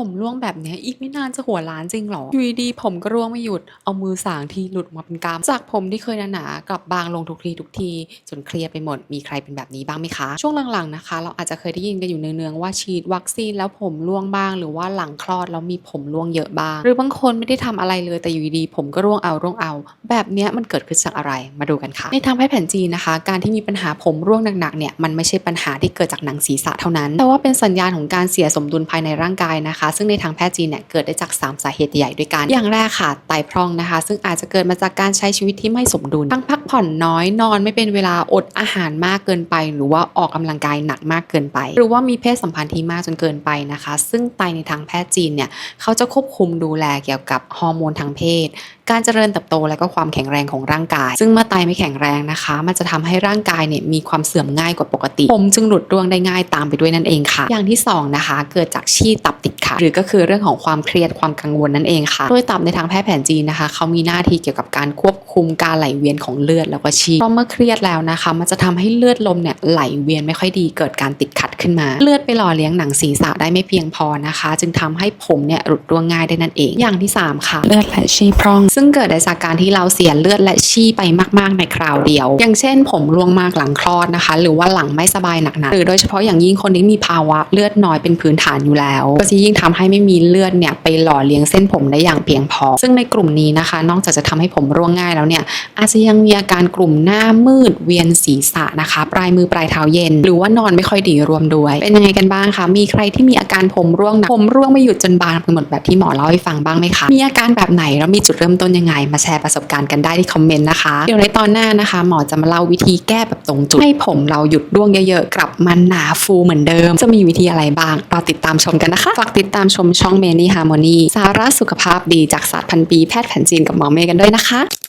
ผมร่วงแบบนี้อีกไม่นานจะหัวล้านจริงหรออยู่ดีผมก็ร่วงไม่หยุดเอามือสางที่หลุดมาเป็นกามจากผมที่เคยหนาๆกลับบางลงทุกทีทุกทีจนเครียดไปหมดมีใครเป็นแบบนี้บ้างไหมคะ ช่วงหลังๆนะคะ เราอาจจะเคยได้ยินกันอยู่เนืองๆว่าฉีดวัคซีนแล้วผมร่วงบ้าง หรือว่าหลังคลอดแล้วมีผมร่วงเยอะบ้าง หรือบางคนไม่ได้ทำอะไรเลยแต่อยู่ดีผมก็ร่วงเอาร่วงเอา แบบนี้มันเกิดขึ้นจากอะไรมาดูกันค่ะ ในทางแพทย์แผนจีนนะคะ การที่มีปัญหาผมร่วงหนักๆเนี่ยมันไม่ใช่ปัญหาที่เกิดจากหนังศีรษะเท่านั้น แต่ว่าเป็นสัญญาณของการเสียสมดุลภายในร่างกายนะคะซึ่งในทางแพทย์จีนเนี่ยเกิดได้จาก 3 สาเหตุใหญ่ด้วยกัน อย่างแรกค่ะไตพร่องนะคะ ซึ่งอาจจะเกิดมาจากการใช้ชีวิตที่ไม่สมดุล ทั้งพักผ่อนน้อยนอนไม่เป็นเวลาอดอาหารมากเกินไป หรือว่าออกกำลังกายหนักมากเกินไป หรือว่ามีเพศสัมพันธ์ที่มากจนเกินไปนะคะ ซึ่งไตในทางแพทย์จีนเนี่ยเขาจะควบคุมดูแลเกี่ยวกับฮอร์โมนทางเพศ การเจริญเติบโตและก็ความแข็งแรงของร่างกาย ซึ่งเมื่อไตไม่แข็งแรงนะคะ มันจะทำให้ร่างกายเนี่ยมีความเสื่อมง่ายกว่าปกติ ผมจึงหลุดร่วงได้ง่ายตามไปด้วยนั่นเองค่ะ อย่างที่สองนะคะเกิดจากชี่ตับติด ค่ะ หรือก็คือเรื่องของความเครียดความกังวลนั่นเองค่ะ โดยตับในทางแพทย์แผนจีนนะคะเขามีหน้าที่เกี่ยวกับการควบคุมการไหลเวียนของเลือดแล้วก็ชีพเพราะเมื่อเครียดแล้วนะคะ มันจะทำให้เลือดลมเนี่ยไหลเวียนไม่ค่อยดีเกิดการติดขัด ขึ้นมา เลือดไปหล่อเลี้ยงหนังศีรษะได้ไม่เพียงพอนะคะ จึงทำให้ผมเนี่ยหลุดร่วงง่ายได้นั่นเอง อย่างที่สามค่ะ เลือดและชีพร่อง ซึ่งเกิดได้จากการที่เราเสียเลือดและชีไปมากๆในคราวเดียว อย่างเช่น ผมร่วงมากหลังคลอดนะคะ หรือว่าหลังไม่สบายหนักๆหรือโดยเฉพาะอย่างยิ่งคนที่มีภาวะเลือดน้อยเป็นพื้นฐานอยู่แล้ว ก็จะยิ่งทำให้ไม่มีเลือดเนี่ยไปหล่อเลี้ยงเส้นผมได้อย่างเพียงพอ ซึ่งในกลุ่มนี้นะคะ นอกจากจะทำให้ผมร่วงง่ายแล้วเนี่ยอาจจะยังมีอาการกลุ่มหน้ามืดเวียนศีรษะนะคะ ปลายมือปลายเท้าเย็น หรือว่านอนไม่ค่อยดีรวมด้วย เป็นยังไงกันบ้างคะ มีใครที่มีอาการผมร่วงนักผมร่วงไม่หยุดจนบานไปหมดแบบที่หมอเล่าให้ฟังบ้างไหมคะ มีอาการแบบไหนแล้วมีจุดเริ่มต้นยังไง มาแชร์ประสบการณ์กันได้ที่คอมเมนต์นะคะ เดี๋ยวในตอนหน้านะคะ หมอจะมาเล่าวิธีแก้แบบตรงจุด ให้ผมเราหยุดร่วงเยอะๆ กลับมาหนาฟูเหมือนเดิม จะมีวิธีอะไรบ้างรอติดตามชมกันนะคะ ฝากติดตามชมช่องเมนี่ฮาร์โมนีสาระสุขภาพดีจากศาสตร์พันปีแพทย์แผนจีนกับหมอเมย์กันด้วยนะคะ